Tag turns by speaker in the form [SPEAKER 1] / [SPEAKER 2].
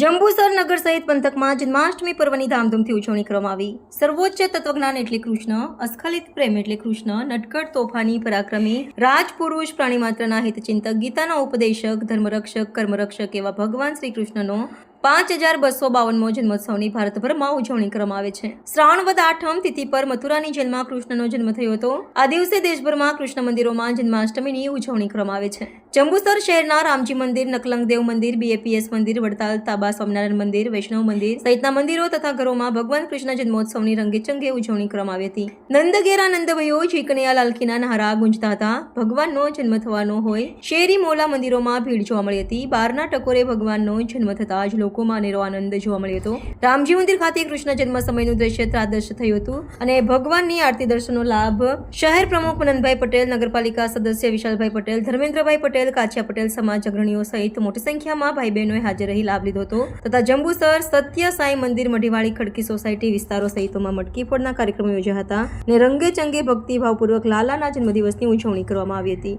[SPEAKER 1] જંબુસર નગર સહિત પંથકમાં જન્માષ્ટમી પર્વની ધામધૂમથી ઉજવણી કરવામાં આવી. સર્વોચ્ચ તત્વજ્ઞાન એટલે કૃષ્ણ, અસ્ખલિત પ્રેમ એટલે કૃષ્ણ નટખટ તોફાની પરાક્રમી, રાજપુરુષ પ્રાણીમાત્રના હિતચિંતક, ગીતાના ઉપદેશક, ધર્મરક્ષક, કર્મરક્ષક એવા ભગવાન શ્રી કૃષ્ણનો પાંચ હજાર બસો બાવનમો જન્મોત્સવની ભારતભરમાં ઉજવણી કરવામાં આવે છે. શ્રાવણ વદ આઠમ તિથિ પર મથુરાની જેલમાં કૃષ્ણનો જન્મ થયો હતો. આ દિવસે દેશભરમાં કૃષ્ણ મંદિરોમાં જન્માષ્ટમીની ઉજવણી કરવામાં આવે છે. જંબુસર શહેરના રામજી મંદિર, નકલંગદેવ મંદિર બીએપીએસ મંદિર, વડતાલ, તાબા, સ્વામિનારાયણ મંદિર, વૈષ્ણવ મંદિર સહિતના મંદિરો તથા ઘરોમાં ભગવાન કૃષ્ણ જન્મોત્સવની રંગેચંગે ઉજવણી કરવામાં આવી હતી. નંદગેરા નંદભયો ચીકણિયા લાલકીના નહારા ગુંજતા હતા. ભગવાનનો જન્મ થવાનો હોય, શેરી મોલા મંદિરોમાં ભીડ જોવા મળી હતી. બારના ટકોરે ભગવાનનો જન્મ થતા જ લોકોમાં અનેરો આનંદ જોવા મળ્યો હતો. રામજી મંદિર ખાતે કૃષ્ણ જન્મ સમયનું દ્રશ્ય ત્રાદર્શ થયું હતું અને ભગવાનની આરતી દર્શનનો લાભ શહેર પ્રમુખ મનનભાઈ પટેલ, નગરપાલિકા સદસ્ય વિશાલભાઈ પટેલ, ધર્મેન્દ્રભાઈ પટેલ કાછિયા પટેલ સમાજ અગ્રણીઓ સહિત મોટી સંખ્યામાં ભાઈ બહેનોએ હાજર રહી લાભ લીધો હતો. તથા જંબુસર, સત્ય સાંઈ મંદિર, મઢીવાળી ખડકી સોસાયટી વિસ્તારો સહિતમાં મટકી ફોડના કાર્યક્રમો યોજ્યા હતા. ને રંગે ચંગે ભક્તિભાવપૂર્વક લાલાના જન્મદિવસની ઉજવણી કરવામાં આવી હતી.